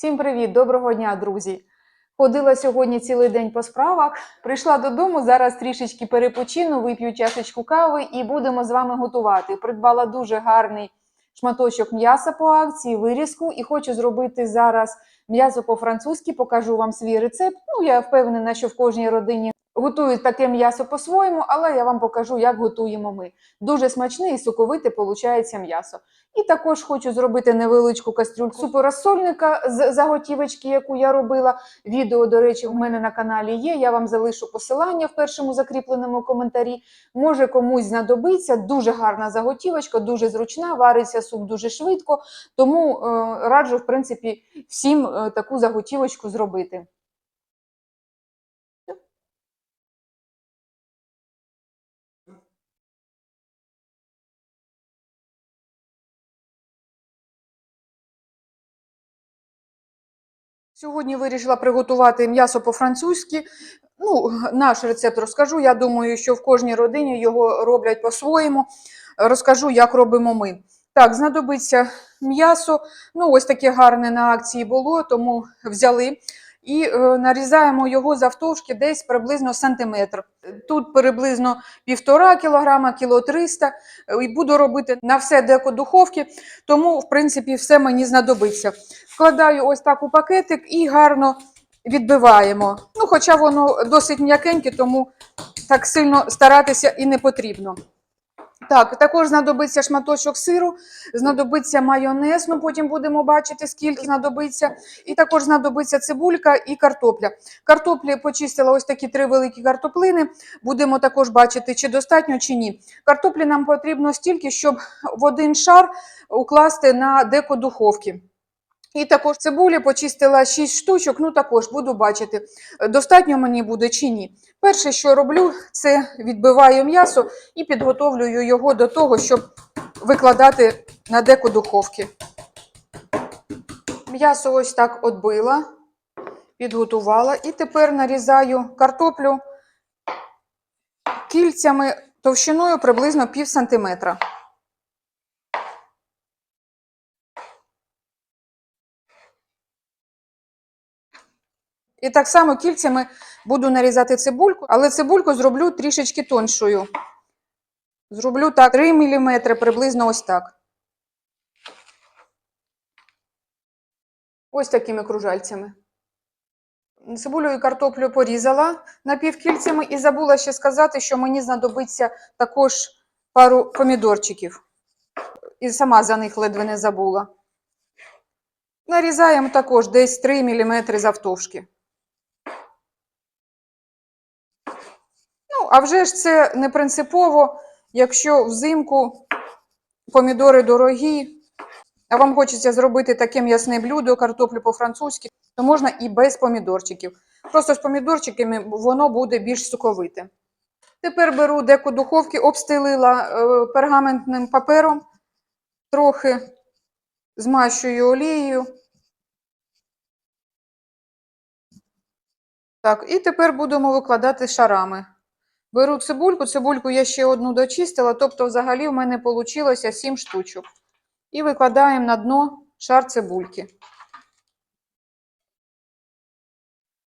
Всім привіт, доброго дня, друзі! Ходила сьогодні цілий день по справах. Прийшла додому, зараз трішечки перепочину, вип'ю чашечку кави і будемо з вами готувати. Придбала дуже гарний шматочок м'яса по акції, вирізку, і хочу зробити зараз м'ясо по-французьки. Покажу вам свій рецепт. Ну, я впевнена, що в кожній родині готують таке м'ясо по-своєму, але я вам покажу, як готуємо ми. Дуже смачне і соковите виходить м'ясо. І також хочу зробити невеличку кастрюльку суперозсольника з заготівочки, яку я робила. Відео, до речі, в мене на каналі є. Я вам залишу посилання в першому закріпленому коментарі. Може комусь знадобиться. Дуже гарна заготівочка, дуже зручна, вариться суп дуже швидко. Тому е, раджу, в принципі, всім е, таку заготівочку зробити. Сьогодні вирішила приготувати м'ясо по-французьки. Ну, наш рецепт розкажу. Я думаю, що в кожній родині його роблять по-своєму. Розкажу, як робимо ми. Так, знадобиться м'ясо. Ну, ось таке гарне на акції було, тому взяли. І е, нарізаємо його завтовшки десь приблизно сантиметр. Тут приблизно півтора кілограма, кіло 300. І буду робити на все деко духовки, тому, в принципі, все мені знадобиться. Вкладаю ось так у пакетик і гарно відбиваємо. Ну, хоча воно досить м'якеньке, тому так сильно старатися і не потрібно. Так, також знадобиться шматочок сиру, знадобиться майонез, ну потім будемо бачити, скільки знадобиться. І також знадобиться цибулька і картопля. Картоплі почистила ось такі три великі картоплини. Будемо також бачити, чи достатньо, чи ні. Картоплі нам потрібно стільки, щоб в один шар укласти на деко духовки. І також цибулі почистила 6 штучок, ну також буду бачити, достатньо мені буде чи ні. Перше, що роблю, це відбиваю м'ясо і підготовлюю його до того, щоб викладати на деко духовки. М'ясо ось так отбила, підготувала. І тепер нарізаю картоплю кільцями товщиною приблизно пів сантиметра. І так само кільцями буду нарізати цибульку, але цибульку зроблю трішечки тоншою. Зроблю так 3 мм, приблизно ось так. Ось такими кружальцями. Цибулю і картоплю порізала напівкільцями і забула ще сказати, що мені знадобиться також пару помідорчиків. І сама за них ледве не забула. Нарізаємо також десь 3 мм завтовшки. А вже ж це не принципово, якщо взимку помідори дорогі, а вам хочеться зробити таке м'ясне блюдо, картоплю по-французьки, то можна і без помідорчиків. Просто з помідорчиками воно буде більш соковите. Тепер беру деку духовки, обстелила е, пергаментним папером, трохи змащую олією. Так, і тепер будемо викладати шарами. Беру цибульку, цибульку я ще одну дочистила, тобто взагалі в мене вийшло 7 штучок. І викладаємо на дно шар цибульки.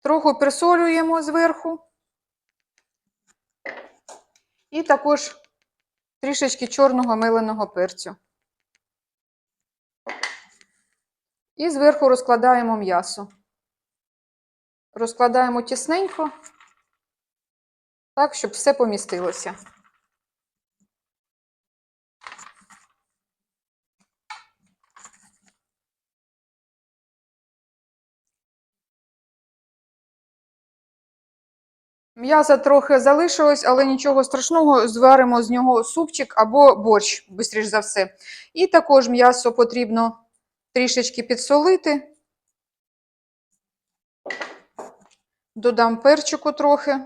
Трохи присолюємо зверху. І також трішечки чорного миленого перцю. І зверху розкладаємо м'ясо. Розкладаємо тісненько, так, щоб все помістилося. М'яса трохи залишилось, але нічого страшного, зваримо з нього супчик або борщ, швидше за все. І також м'ясо потрібно трішечки підсолити. Додам перчику трохи.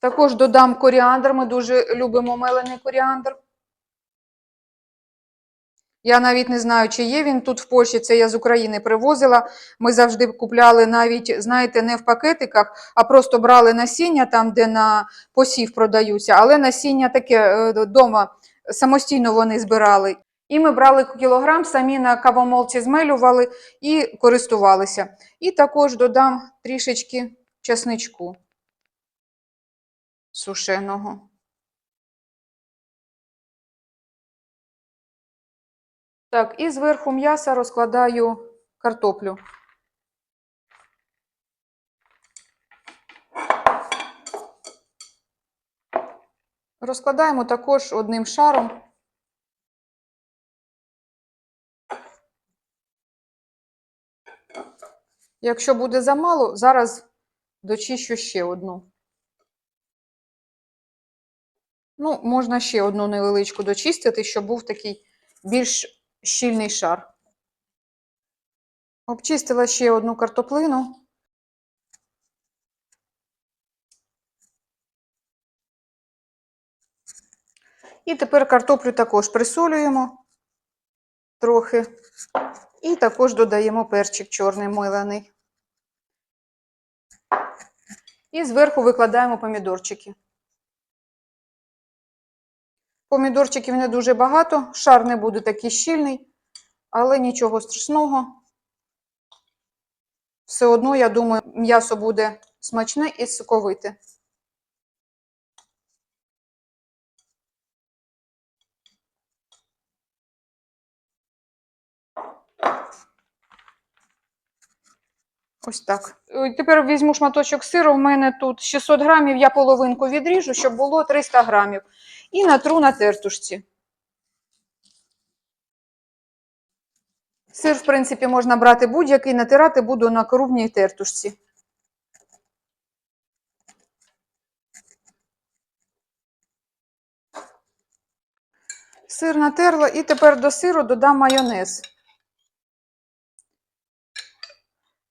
Також додам коріандр. Ми дуже любимо мелений коріандр. Я навіть не знаю, чи є він тут в Польщі, це я з України привозила. Ми завжди купляли навіть, знаєте, не в пакетиках, а просто брали насіння там, де на посів продаються. Але насіння таке вдома самостійно вони збирали. І ми брали кілограм, самі на кавомолці змелювали і користувалися. І також додам трішечки чесничку сушеного. Так, і зверху м'яса розкладаю картоплю. Розкладаємо також одним шаром. Якщо буде замало, зараз дочищу ще одну. Ну, можна ще одну невеличку дочистити, щоб був такий більш щільний шар. Обчистила ще одну картоплину. І тепер картоплю також присолюємо трохи. І також додаємо перчик чорний милений. І зверху викладаємо помідорчики. Помідорчиків не дуже багато, шар не буде такий щільний, але нічого страшного. Все одно, я думаю, м'ясо буде смачне і соковите. Ось так. Е, Тепер візьму шматочок сиру. У мене тут 600 грамів, я половинку відріжу, щоб було 300 грамів. І натру на тертушці. Сир, в принципі, можна брати будь-який, натирати буду на крупній тертушці. Сир натерла і тепер до сиру додам майонез.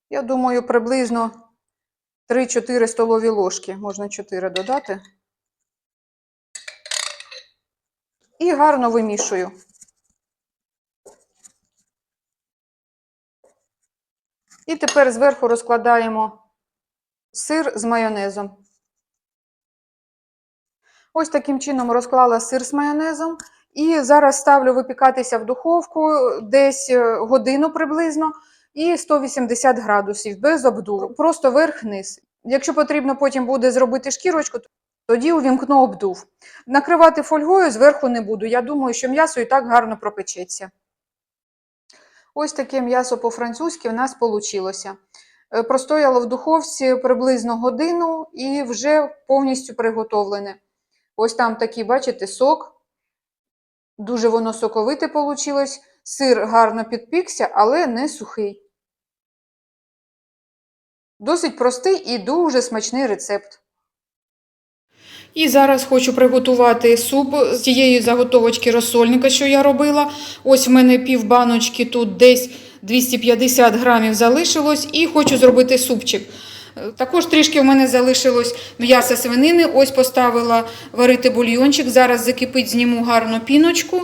Я думаю, приблизно 3-4 столові ложки, можна 4 додати. І гарно вимішую. І тепер зверху розкладаємо сир з майонезом. Ось таким чином розклала сир з майонезом. І зараз ставлю випікатися в духовку десь е, годину приблизно і 180 градусів без обдуву. Просто верх-низ. Якщо потрібно потім буде зробити шкірочку, тоді увімкну обдув. Накривати фольгою зверху не буду. Я думаю, що м'ясо і так гарно пропечеться. Ось таке м'ясо по-французьки в нас вийшло. Простояло в духовці приблизно годину і вже повністю приготовлене. Ось там такий, бачите, сок. Дуже воно соковите вийшло. Сир гарно підпікся, але не сухий. Досить простий і дуже смачний рецепт. І зараз хочу приготувати суп з тієї заготовочки розсольника, що я робила. Ось в мене пів баночки тут десь 250 грамів залишилось, і хочу зробити супчик. Е, Також трішки в мене залишилось м'яса свинини. Ось поставила варити бульйончик. Зараз закипить, зніму гарну піночку.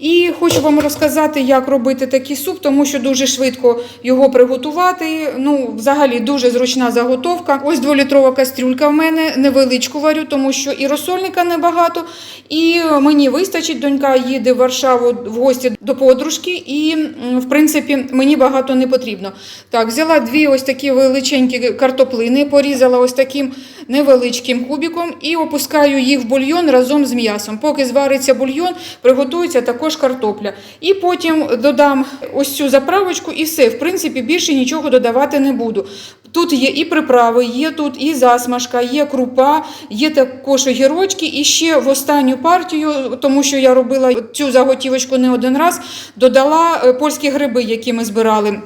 І хочу вам розказати, як робити такий суп, тому що дуже швидко його приготувати. Ну, взагалі дуже зручна заготовка. Ось дволітрова кастрюлька в мене, невеличку варю, тому що і розсольника небагато. І мені вистачить, донька їде в Варшаву в гості до подружки, і, в принципі, мені багато не потрібно. Так, взяла дві ось такі величенькі картоплини, порізала ось таким невеличким кубиком і опускаю їх в бульйон разом з м'ясом. Поки звариться бульйон, приготується також картопля. І потім додам ось цю заправочку і все. В принципі, більше нічого додавати не буду. Тут є і приправи, є тут і засмажка, є крупа, є також огірочки. І ще в останню партію, тому що я робила цю заготівочку не один раз, додала е, польські гриби, які ми збирали.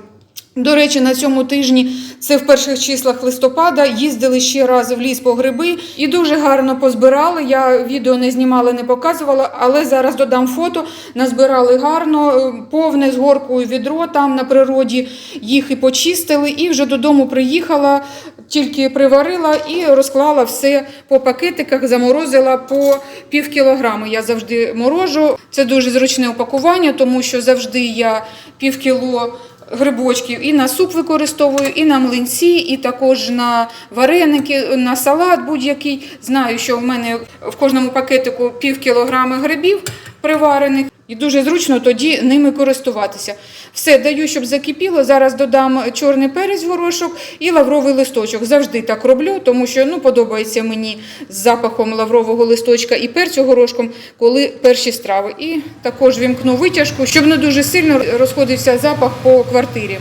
До речі, на цьому тижні це в перших числах листопада їздили ще раз в ліс по гриби і дуже гарно позбирали. Я відео не знімала, не показувала, але зараз додам фото. Назбирали гарно, е, повне з горкою відро. Там на природі їх і почистили. І вже додому приїхала, тільки приварила і розклала все по пакетиках, заморозила по пів кілограми. Я завжди морожу. Це дуже зручне упакування, тому що завжди я пів кіло грибочків і на суп використовую, і на млинці, і також на вареники, на салат будь-який. Знаю, що в мене в кожному пакетику пів кілограми грибів приварених. І дуже зручно тоді ними користуватися. Все, даю, щоб закипіло. Зараз додам чорний перець горошок і лавровий листочок. Завжди так роблю, тому що ну, подобається мені з запахом лаврового листочка і перцю горошком, коли перші страви. І також вімкну витяжку, щоб не дуже сильно розходився запах по квартирі.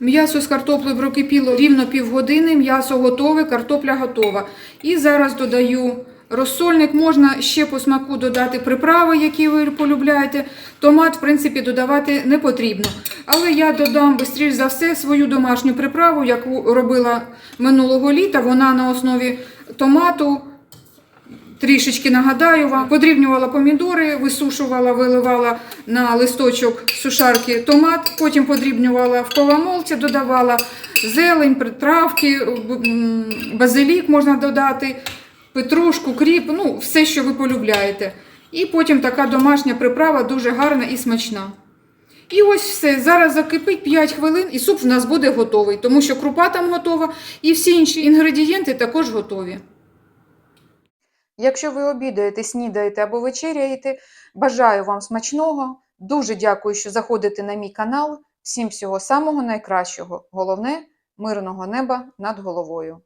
М'ясо з картоплею прокипіло рівно півгодини, м'ясо готове, картопля готова. І зараз додаю розсольник, можна ще по смаку додати приправи, які ви полюбляєте. Томат, в принципі, додавати не потрібно. Але я додам, швидше за все, свою домашню приправу, яку робила минулого літа. Вона на основі томату. Трішечки нагадаю вам, подрібнювала помідори, висушувала, виливала на листочок сушарки томат, потім подрібнювала в коломолці, додавала зелень, притравки, базилік можна додати, петрушку, кріп, ну все, що ви полюбляєте. І потім така домашня приправа дуже гарна і смачна. І ось все. Зараз закипить 5 хвилин, і суп в нас буде готовий, тому що крупа там готова, і всі інші інгредієнти також готові. Якщо ви обідаєте, снідаєте або вечеряєте, бажаю вам смачного. Дуже дякую, що заходите на мій канал. Всім всього самого найкращого. Головне мирного неба над головою.